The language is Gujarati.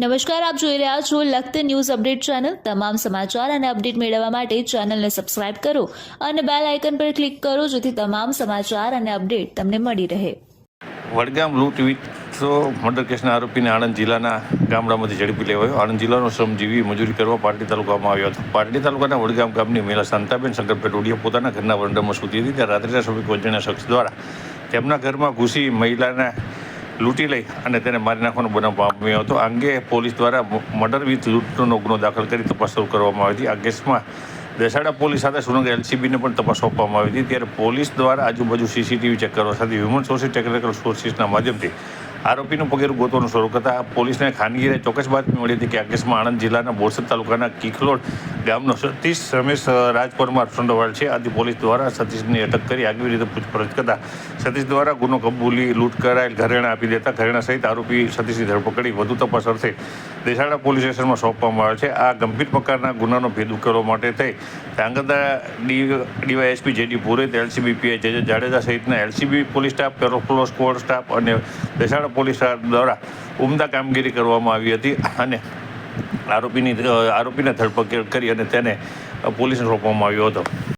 નમસ્કાર, આપ જોઈ રહ્યા છો લખત ન્યૂઝ અપડેટ ચેનલ. તમામ સમાચાર અને અપડેટ મેળવવા માટે ચેનલને સબસ્ક્રાઇબ કરો અને બેલ આઇકન પર ક્લિક કરો જેથી તમામ સમાચાર અને અપડેટ તમને મળી રહે. વડગામ લૂંટ વીટો મર્ડર કેસના આરોપીને આણંદ જિલ્લાના ગામડામાંથી ઝડપી લેવાયો. આણંદ જિલ્લાનો શ્રમજીવી મજૂરી કરવા પાટડી તાલુકામાં આવ્યો હતો. પાટડી તાલુકાના વડગામ ગામની મહિલા શાંતાબેન શંકરભાઈ ટોડિયા પોતાના ઘરના વરંડામાં સૂતી હતી. ત્યારે રાત્રિના કોઈ અજાણ્યા શખ્સ દ્વારા તેમના ઘરમાં ઘૂસી મહિલાને લૂંટી લઈ અને તેને મારી નાખવાનો બનાવ પામ્યો હતો. આ અંગે પોલીસ દ્વારા મર્ડર વિથ લૂંટનો ગુનો દાખલ કરી તપાસ શરૂ કરવામાં આવી હતી. આ કેસમાં દેસાડા પોલીસ સાથે સુરંગ એલસીબીને પણ તપાસ સોંપવામાં આવી હતી. ત્યારે પોલીસ દ્વારા આજુબાજુ સીસીટીવી ચેક કરવા સાથે હ્યુમન સોર્સિસ ટેકનિકલ સોર્સિસના માધ્યમથી આરોપીનું પગેરું ગોતવાનું શરૂ કરતા પોલીસને ખાનગીને ચોક્કસ બાતમી મળી હતી કે આ કેસમાં આણંદ જિલ્લાના બોરસદ તાલુકાના કિખલોડ ગામનો સતીશ રમેશ રાજ પરમાર સંડોવાળ છે. આથી પોલીસ દ્વારા સતીશની અટક કરી આગવી રીતે પૂછપરછ કરતા સતીશ દ્વારા ગુનો કબૂલી, લૂંટ કરાયેલ, ઘરેણા આપી દેતા, ઘરેણા સહિત આરોપી સતીશની ધરપકડી વધુ તપાસ અર્થે દેસાડા પોલીસ સ્ટેશનમાં સોંપવામાં આવે છે. આ ગંભીર પ્રકારના ગુનાનો ભેદ ઉકેલવા માટે થઈ Dhrangadhra D, DYSP JD Purohit LCB PI J J Jadeja સહિતના એલસીબી પોલીસ સ્ટાફ, પેરોફ્લો સ્કોડ સ્ટાફ અને દેસાડા પોલીસ દ્વારા ઉમદા કામગીરી કરવામાં આવી હતી અને આરોપીની આરોપીને ધરપકડ કરી અને તેને પોલીસને સોંપવામાં આવ્યો હતો.